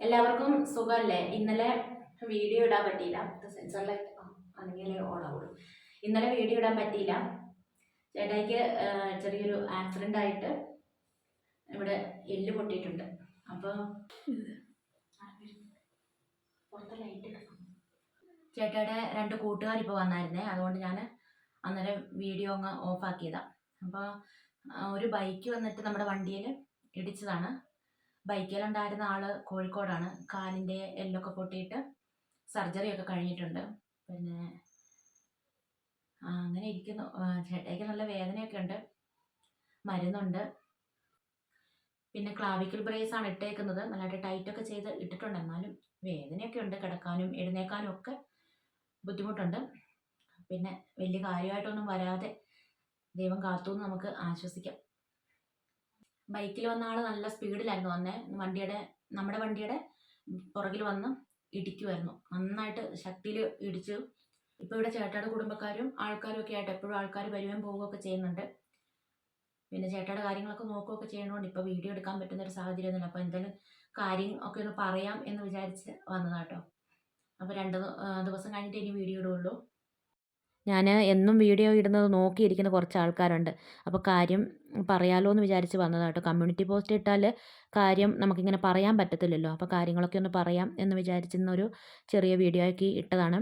എല്ലാവർക്കും സുഖമല്ലേ? ഇന്നലെ വീഡിയോ ഇടാൻ പറ്റിയില്ല. സെൻസറിലേക്ക് അല്ലെങ്കിൽ ഓണാവുള്ളൂ ഇന്നലെ വീഡിയോ ഇടാൻ പറ്റിയില്ല. ചേട്ടായിക്ക് ചെറിയൊരു ആക്സിഡന്റ് ആയിട്ട് ഇവിടെ എല്ല് പൊട്ടിയിട്ടുണ്ട്. അപ്പോൾ ലൈറ്റ് ചേട്ടായുടെ രണ്ട് കൂട്ടുകാർ ഇപ്പോൾ വന്നായിരുന്നേ. അതുകൊണ്ട് ഞാൻ അന്നേരം വീഡിയോ അങ്ങ് ഓഫാക്കിയതാണ് അപ്പോൾ ഒരു ബൈക്ക് വന്നിട്ട് നമ്മുടെ വണ്ടിയിൽ ഇടിച്ചതാണ്. ബൈക്കിലുണ്ടായിരുന്ന ആൾ കോഴിക്കോടാണ്. കാലിന്റെ എല്ലൊക്കെ പൊട്ടിയിട്ട് സർജറി ഒക്കെ കഴിഞ്ഞിട്ടുണ്ട്. പിന്നെ അങ്ങനെ ഇരിക്കുന്നു. ചേട്ടയ്ക്ക് നല്ല വേദനയൊക്കെ ഉണ്ട്. മരുന്നുണ്ട്. പിന്നെ ക്ലാവിക്കൽ ബ്രേസ് ആണ് ഇട്ടേക്കുന്നത്. നല്ലതായിട്ട് ടൈറ്റ് ഒക്കെ ചെയ്ത് ഇട്ടിട്ടുണ്ട്. എന്നാലും വേദനയൊക്കെ ഉണ്ട്. കിടക്കാനും എഴുന്നേക്കാനും ഒക്കെ ബുദ്ധിമുട്ടുണ്ട്. പിന്നെ വലിയ കാര്യമായിട്ടൊന്നും വരാതെ ദൈവം കാത്തു നമുക്ക് ആശ്വസിക്കാം. ബൈക്കിൽ വന്ന ആൾ നല്ല സ്പീഡിലായിരുന്നു. വന്നേ വണ്ടിയുടെ നമ്മുടെ വണ്ടിയുടെ പുറകിൽ വന്ന് ഇടിക്കുമായിരുന്നു നന്നായിട്ട് ശക്തിയിൽ ഇടിച്ചു. ഇപ്പോൾ ഇവിടെ ചേട്ടയുടെ കുടുംബക്കാരും ആൾക്കാരും ഒക്കെ ആയിട്ട് എപ്പോഴും ആൾക്കാർ വരുവേം പോവുകയൊക്കെ ചെയ്യുന്നുണ്ട്. പിന്നെ ചേട്ടയുടെ കാര്യങ്ങളൊക്കെ നോക്കുകയൊക്കെ ചെയ്യണോണ്ട് ഇപ്പോൾ വീഡിയോ എടുക്കാൻ പറ്റുന്ന ഒരു സാഹചര്യമൊന്നുമില്ല. അപ്പോൾ എന്തായാലും കാര്യം ഒക്കെ ഒന്ന് പറയാം എന്ന് വിചാരിച്ച് വന്നതാട്ടോ അപ്പോൾ രണ്ട് ദിവസം കഴിഞ്ഞിട്ട് ഇനി വീഡിയോ ഇടുള്ളൂ ഞാൻ എന്നും വീഡിയോ ഇടുന്നത് നോക്കിയിരിക്കുന്ന കുറച്ച് ആൾക്കാരുണ്ട് അപ്പോൾ കാര്യം പറയാലോ എന്ന് വിചാരിച്ച് വന്നതാണ് കേട്ടോ കമ്മ്യൂണിറ്റി പോസ്റ്റ് ഇട്ടാൽ കാര്യം നമുക്കിങ്ങനെ പറയാൻ പറ്റത്തില്ലല്ലോ. അപ്പോൾ കാര്യങ്ങളൊക്കെ ഒന്ന് പറയാം എന്ന് വിചാരിച്ചിരുന്നൊരു ചെറിയ വീഡിയോ ആക്കി ഇട്ടതാണ്.